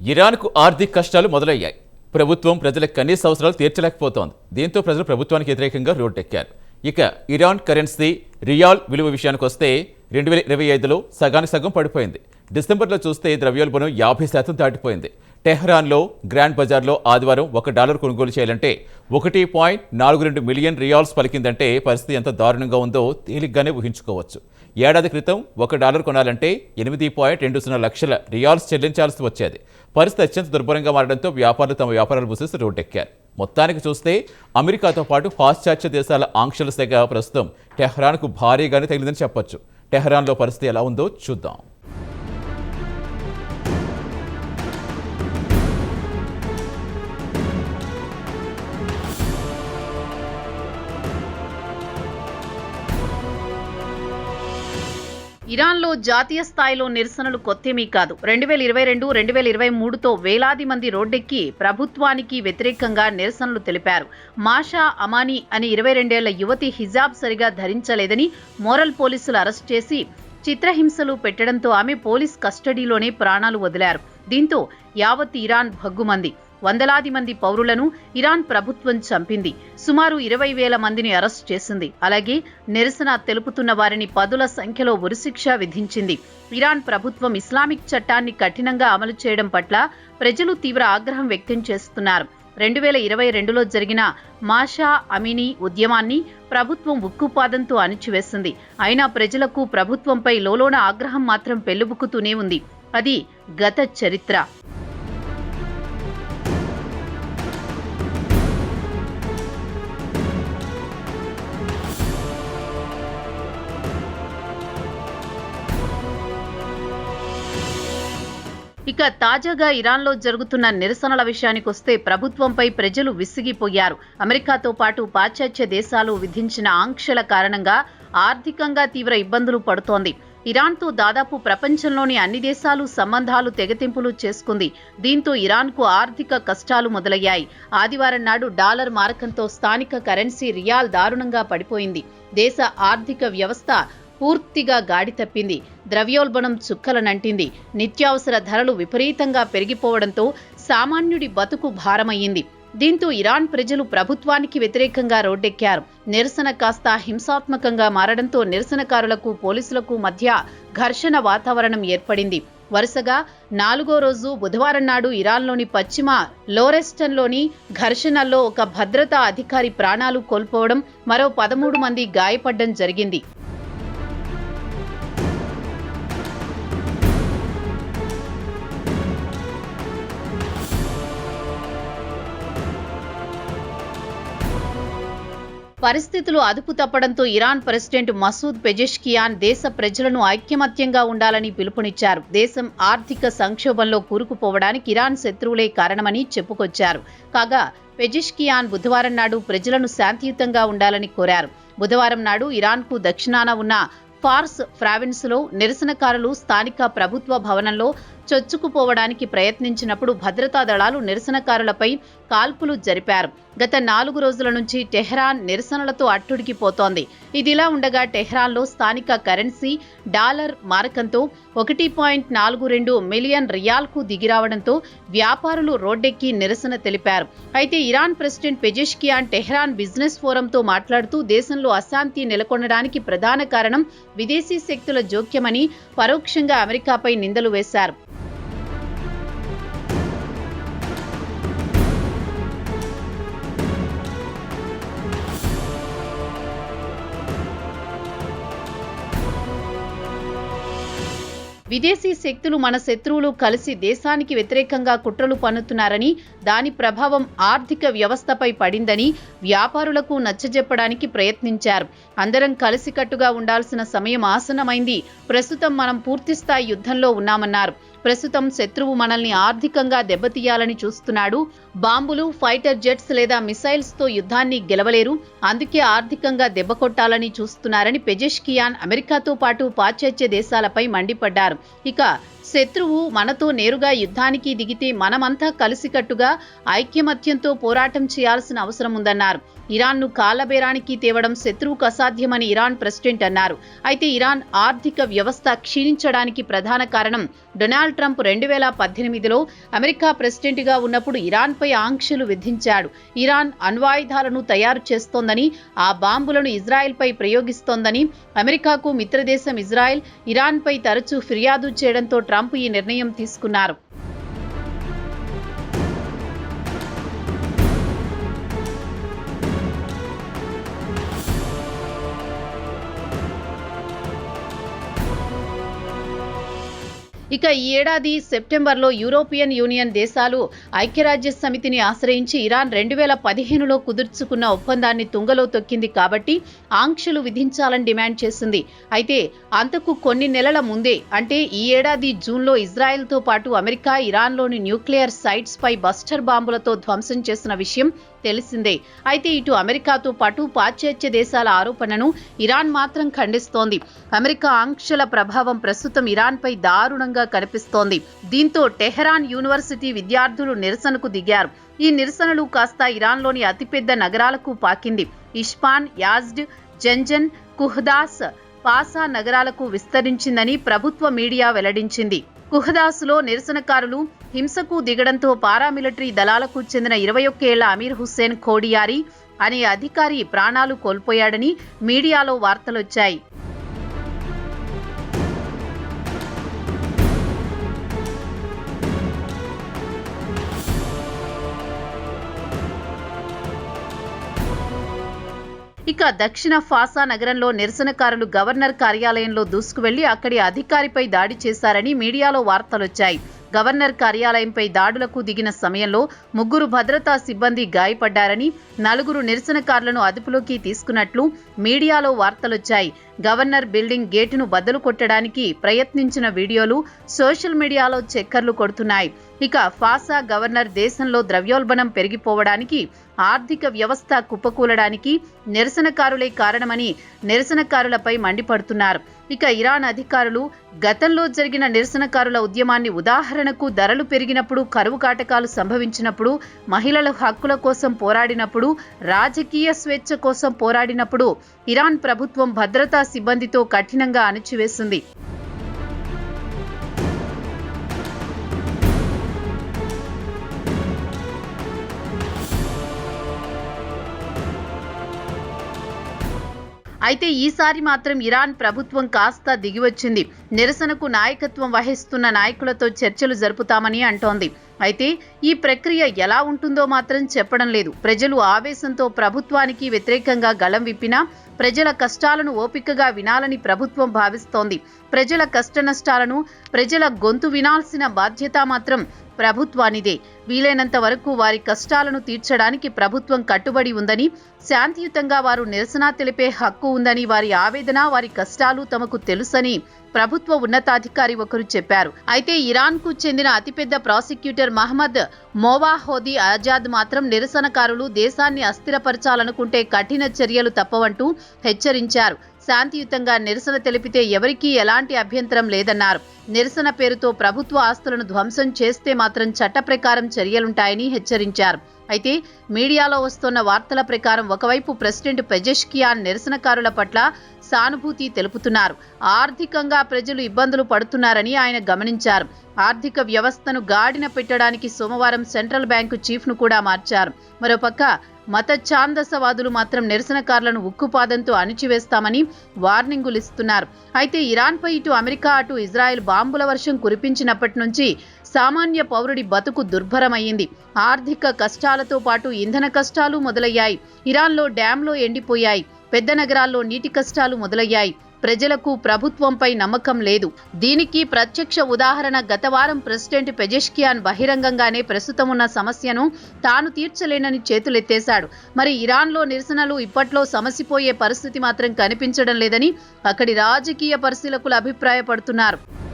ఇరాన్కు ఆర్థిక కష్టాలు మొదలయ్యాయి. ప్రభుత్వం ప్రజల కనీస అవసరాలు తీర్చలేకపోతోంది. దీంతో ప్రజలు ప్రభుత్వానికి వ్యతిరేకంగా రోడ్డెక్కారు. ఇక ఇరాన్ కరెన్సీ రియాల్ విలువ విషయానికి వస్తే రెండు వేల ఇరవై ఐదులో సగానికి సగం పడిపోయింది. డిసెంబర్లో చూస్తే ద్రవ్యోల్బణం యాభై శాతం దాటిపోయింది. టెహ్రాన్లో గ్రాండ్ బజార్లో ఆదివారం ఒక డాలర్ కొనుగోలు చేయాలంటే ఒకటి పాయింట్ నాలుగు రెండు మిలియన్ రియాల్స్ పలికిందంటే పరిస్థితి ఎంత దారుణంగా ఉందో తేలిగ్గానే ఊహించుకోవచ్చు. ఏడాది క్రితం ఒక డాలర్ కొనాలంటే ఎనిమిది పాయింట్ రెండు సున్నా లక్షల రియాల్స్ చెల్లించాల్సి వచ్చేది. పరిస్థితి అత్యంత దుర్భరంగా మారడంతో వ్యాపారులు తమ వ్యాపారాలు మూసేసి రోడ్డెక్కారు. మొత్తానికి చూస్తే అమెరికాతో పాటు పాశ్చాత్య దేశాల ఆంక్షల సెగ ప్రస్తుతం టెహ్రాన్కు భారీగానే తగిలిందని చెప్పొచ్చు. టెహ్రాన్లో పరిస్థితి ఎలా ఉందో చూద్దాం. ఇరాన్లో జాతీయ స్థాయిలో నిరసనలు కొత్తేమీ కాదు. రెండు వేల ఇరవై రెండు రెండు వేల ఇరవై మూడుతో వేలాది మంది రోడ్డెక్కి ప్రభుత్వానికి వ్యతిరేకంగా నిరసనలు తెలిపారు. మాషా అమానీ అనే ఇరవై రెండేళ్ళ యువతి హిజాబ్ సరిగా ధరించలేదని మోరల్ పోలీసులు అరెస్ట్ చేసి చిత్రహింసలు పెట్టడంతో ఆమె పోలీస్ కస్టడీలోనే ప్రాణాలు వదిలారు. దీంతో యావత్ ఇరాన్ భగ్గుమంది. వందలాది మంది పౌరులను ఇరాన్ ప్రభుత్వం చంపింది. సుమారు ఇరవై వేల మందిని అరెస్ట్ చేసింది. అలాగే నిరసన తెలుపుతున్న వారిని పదుల సంఖ్యలో ఉరిశిక్ష విధించింది. ఇరాన్ ప్రభుత్వం ఇస్లామిక్ చట్టాన్ని కఠినంగా అమలు చేయడం పట్ల ప్రజలు తీవ్ర ఆగ్రహం వ్యక్తం చేస్తున్నారు. రెండు వేల ఇరవై రెండులో జరిగిన మాషా అమినీ ఉద్యమాన్ని ప్రభుత్వం ఉక్కుపాదంతో అణిచివేసింది. అయినా ప్రజలకు ప్రభుత్వంపై లోలోన ఆగ్రహం మాత్రం పెళ్ళుబుకుతూనే ఉంది. అది గత చరిత్ర. ఇక తాజాగా ఇరాన్లో జరుగుతున్న నిరసనల విషయానికి వస్తే ప్రభుత్వంపై ప్రజలు విసిగిపోయారు. అమెరికాతో పాటు పాశ్చాత్య దేశాలు విధించిన ఆంక్షల కారణంగా ఆర్థికంగా తీవ్ర ఇబ్బందులు పడుతోంది. ఇరాన్తో దాదాపు ప్రపంచంలోని అన్ని దేశాలు సంబంధాలు తెగతింపులు చేసుకుంది. దీంతో ఇరాన్కు ఆర్థిక కష్టాలు మొదలయ్యాయి. ఆదివారం నాడు డాలర్ మారకంతో స్థానిక కరెన్సీ రియాల్ దారుణంగా పడిపోయింది. దేశ ఆర్థిక వ్యవస్థ పూర్తిగా గాడి తప్పింది. ద్రవ్యోల్బణం చుక్కలనంటింది నిత్యావసర ధరలు విపరీతంగా పెరిగిపోవడంతో సామాన్యుడి బతుకు భారమయ్యింది. దీంతో ఇరాన్ ప్రజలు ప్రభుత్వానికి వ్యతిరేకంగా రోడ్డెక్కారు. నిరసన కాస్త హింసాత్మకంగా మారడంతో నిరసనకారులకు పోలీసులకు మధ్య ఘర్షణ వాతావరణం ఏర్పడింది. వరుసగా నాలుగో రోజు బుధవారం నాడు ఇరాన్లోని పశ్చిమ లోరెస్టన్లోని ఘర్షణల్లో ఒక భద్రతా అధికారి ప్రాణాలు కోల్పోవడం మరో పదమూడు మంది గాయపడ్డం జరిగింది. పరిస్థితులు అదుపు తప్పడంతో ఇరాన్ ప్రెసిడెంట్ మసూద్ పెజెష్కియాన్ దేశ ప్రజలను ఐక్యమత్యంగా ఉండాలని పిలుపునిచ్చారు. దేశం ఆర్థిక సంక్షోభంలో కూరుకుపోవడానికి ఇరాన్ శత్రువులే కారణమని చెప్పుకొచ్చారు. కాగా పెజిష్కియాన్ బుధవారం నాడు ప్రజలను శాంతియుతంగా ఉండాలని కోరారు. బుధవారం నాడు ఇరాన్కు దక్షిణాన ఉన్న ఫార్స్ ప్రావిన్స్లో నిరసనకారులు స్థానిక ప్రభుత్వ భవనంలో చొచ్చుకుపోవడానికి ప్రయత్నించినప్పుడు భద్రతా దళాలు నిరసనకారులపై కాల్పులు జరిపారు. గత నాలుగు రోజుల నుంచి టెహ్రాన్ నిరసనలతో అట్టుడికిపోతోంది. ఇదిలా ఉండగా టెహ్రాన్లో స్థానిక కరెన్సీ డాలర్ మారకంతో ఒకటి పాయింట్ నాలుగు రెండు మిలియన్ రియాల్కు దిగిరావడంతో వ్యాపారులు రోడ్డెక్కి నిరసన తెలిపారు. అయితే Iran president Pezeshkian Tehran business ఫోరంతో మాట్లాడుతూ దేశంలో అశాంతి నెలకొనడానికి ప్రధాన కారణం విదేశీ శక్తుల జోక్యమని పరోక్షంగా అమెరికాపై నిందలు వేశారు. విదేశీ శక్తులు మన శత్రువులు కలిసి దేశానికి వ్యతిరేకంగా కుట్రలు పన్నుతున్నారని దాని ప్రభావం ఆర్థిక వ్యవస్థపై పడిందని వ్యాపారులకు నచ్చజెప్పడానికి ప్రయత్నించారు. అందరం కలిసికట్టుగా ఉండాల్సిన సమయం ఆసనమైంది ప్రస్తుతం మనం పూర్తిస్థాయి యుద్ధంలో ఉన్నామన్నారు. ప్రస్తుతం శత్రువు మనల్ని ఆర్థికంగా దెబ్బతీయాలని చూస్తున్నాడు. బాంబులు ఫైటర్ జెట్స్ లేదా మిసైల్స్తో యుద్ధాన్ని గెలవలేరు. అందుకే ఆర్థికంగా దెబ్బ కొట్టాలని చూస్తున్నారని పెజెష్కియాన్ అమెరికాతో పాటు పాశ్చాత్య దేశాలపై మండిపడ్డారు. ఇక శత్రువు మనతో నేరుగా యుద్ధానికి దిగితే మనమంతా కలిసికట్టుగా ఐక్యమత్యంతో పోరాటం చేయాల్సిన అవసరం ఉందన్నారు. ఇరాన్ను కాలబేరానికి తేవడం శత్రువుకు అసాధ్యమని ఇరాన్ ప్రెసిడెంట్ అన్నారు. అయితే ఇరాన్ ఆర్థిక వ్యవస్థ క్షీణించడానికి ప్రధాన కారణం డొనాల్డ్ ట్రంప్ రెండు వేల పద్దెనిమిదిలో అమెరికా ప్రెసిడెంట్గా ఉన్నప్పుడు ఇరాన్పై ఆంక్షలు విధించాడు. ఇరాన్ అణ్వాయుధాలను తయారు చేస్తోందని ఆ బాంబులను ఇజ్రాయెల్పై ప్రయోగిస్తోందని అమెరికాకు మిత్రదేశం ఇజ్రాయెల్ ఇరాన్పై తరచూ ఫిర్యాదు చేయడంతో ట్రంప్ ఈ నిర్ణయం తీసుకున్నారు. ఇక ఈ ఏడాది సెప్టెంబర్లో యూరోపియన్ యూనియన్ దేశాలు ఐక్యరాజ్య సమితిని ఆశ్రయించి ఇరాన్ రెండు వేల పదిహేనులో కుదుర్చుకున్న ఒప్పందాన్ని తుంగలో తొక్కింది కాబట్టి ఆంక్షలు విధించాలని డిమాండ్ చేసింది. అయితే అంతకు కొన్ని నెలల ముందే అంటే ఈ ఏడాది జూన్లో ఇజ్రాయెల్తో పాటు అమెరికా ఇరాన్లోని న్యూక్లియర్ సైట్స్ పై బస్టర్ బాంబులతో ధ్వంసం చేసిన విషయం తెలిసిందే. అయితే ఇటు అమెరికాతో పాటు పాశ్చాత్య దేశాల ఆరోపణను ఇరాన్ మాత్రం ఖండిస్తోంది. అమెరికా ఆంక్షల ప్రభావం ప్రస్తుతం ఇరాన్పై దారుణంగా కనిపిస్తోంది. దీంతో టెహరాన్ యూనివర్సిటీ విద్యార్థులు నిరసనకు దిగారు. ఈ నిరసనలు కాస్త ఇరాన్లోని అతిపెద్ద నగరాలకు పాకింది. ఇష్పాన్ యాజ్డ్ జంజన్ కుహ్దాస్ పాసా నగరాలకు విస్తరించిందని ప్రభుత్వ మీడియా వెల్లడించింది. కుహదాసులో నిరసనకారులు హింసకు దిగడంతో పారామిలిటరీ దళాలకు చెందిన ఇరవై ఒక్కేళ్ళ అమీర్ హుస్సేన్ ఖోడియారి అనే అధికారి ప్రాణాలు కోల్పోయాడని మీడియాలో వార్తలొచ్చాయి. ఇక దక్షిణ ఫాసా నగరంలో నిరసనకారులు గవర్నర్ కార్యాలయంలో దూసుకువెళ్ళి అక్కడి అధికారిపై దాడి చేశారని మీడియాలో వార్తలొచ్చాయి. గవర్నర్ కార్యాలయంపై దాడులకు దిగిన సమయంలో ముగ్గురు భద్రతా సిబ్బంది గాయపడ్డారని నలుగురు నిరసనకారులను అదుపులోకి తీసుకున్నట్లు మీడియాలో వార్తలొచ్చాయి. గవర్నర్ బిల్డింగ్ గేటును బద్దలు కొట్టడానికి ప్రయత్నించిన వీడియోలు సోషల్ మీడియాలో చక్కర్లు కొడుతున్నాయి. ఇక ఫాసా గవర్నర్ దేశంలో ద్రవ్యోల్బణం పెరిగిపోవడానికి ఆర్థిక వ్యవస్థ కుప్పకూలడానికి నిరసనకారులే కారణమని నిరసనకారులపై మండిపడుతున్నారు. ఇక ఇరాన్ అధికారులు గతంలో జరిగిన నిరసనకారుల ఉద్యమాన్ని ఉదాహరణకు ధరలు పెరిగినప్పుడు కరువు కాటకాలు సంభవించినప్పుడు మహిళల హక్కుల కోసం పోరాడినప్పుడు రాజకీయ స్వేచ్ఛ కోసం పోరాడినప్పుడు ఇరాన్ ప్రభుత్వం భద్రతా సిబ్బందితో కఠినంగా అణిచివేసింది. అయితే ఈసారి మాత్రం ఇరాన్ ప్రభుత్వం కాస్త దిగివచ్చింది. నిరసనకు నాయకత్వం వహిస్తున్న నాయకులతో చర్చలు జరుపుతామని అంటోంది. అయితే ఈ ప్రక్రియ ఎలా ఉంటుందో మాత్రం చెప్పడం లేదు. ప్రజలు ఆవేశంతో ప్రభుత్వానికి వ్యతిరేకంగా గళం విప్పినా ప్రజల కష్టాలను ఓపికగా వినాలని ప్రభుత్వం భావిస్తోంది. ప్రజల కష్టనష్టాలను ప్రజల గొంతు వినాల్సిన బాధ్యత మాత్రం ప్రభుత్వానిదే. వీలైనంత వరకు వారి కష్టాలను తీర్చడానికి ప్రభుత్వం కట్టుబడి ఉందని శాంతియుతంగా వారు నిరసన తెలిపే హక్కు ఉందని వారి ఆవేదన వారి కష్టాలు తమకు తెలుసని ప్రభుత్వ ఉన్నతాధికారి ఒకరు చెప్పారు. అయితే ఇరాన్కు చెందిన అతిపెద్ద ప్రాసిక్యూటర్ మహమ్మద్ మోవాహోదీ ఆజాద్ మాత్రం నిరసనకారులు దేశాన్ని అస్థిరపరచాలనుకుంటే కఠిన చర్యలు తప్పవంటూ హెచ్చరించారు. శాంతియుతంగా నిరసన తెలిపితే ఎవరికీ ఎలాంటి అభ్యంతరం లేదన్నారు. నిరసన పేరుతో ప్రభుత్వ ఆస్తులను ధ్వంసం చేస్తే మాత్రం చట్ట ప్రకారం చర్యలుంటాయని హెచ్చరించారు. అయితే మీడియాలో వస్తున్న వార్తల ప్రకారం ఒకవైపు ప్రెసిడెంట్ పెజెష్కియాన్ నిరసనకారుల పట్ల సానుభూతి తెలుపుతున్నారు. ఆర్థికంగా ప్రజలు ఇబ్బందులు పడుతున్నారని ఆయన గమనించారు. ఆర్థిక వ్యవస్థను గాడిన పెట్టడానికి సోమవారం సెంట్రల్ బ్యాంకు చీఫ్ను కూడా మార్చారు. మరోపక్క మత ఛాందసవాదులు మాత్రం నిరసనకారులను ఉక్కుపాదంతో అణిచివేస్తామని వార్నింగులు ఇస్తున్నారు. అయితే ఇరాన్పై ఇటు అమెరికా అటు ఇజ్రాయెల్ బాంబుల వర్షం కురిపించినప్పటి నుంచి సామాన్య పౌరుడి బతుకు దుర్భరమయ్యింది. ఆర్థిక కష్టాలతో పాటు ఇంధన కష్టాలు మొదలయ్యాయి. ఇరాన్లో డ్యాంలో ఎండిపోయాయి. పెద్ద నగరాల్లో నీటి కష్టాలు మొదలయ్యాయి. ప్రజలకు ప్రభుత్వంపై నమ్మకం లేదు. దీనికి ప్రత్యక్ష ఉదాహరణ గత వారం ప్రెసిడెంట్ పెజెష్కియాన్ బహిరంగంగానే ప్రస్తుతం ఉన్న సమస్యను తాను తీర్చలేనని చేతులెత్తేశాడు. మరి ఇరాన్లో నిరసనలు ఇప్పట్లో సమసిపోయే పరిస్థితి మాత్రం కనిపించడం లేదని అక్కడి రాజకీయ పరిశీలకులు అభిప్రాయపడుతున్నారు.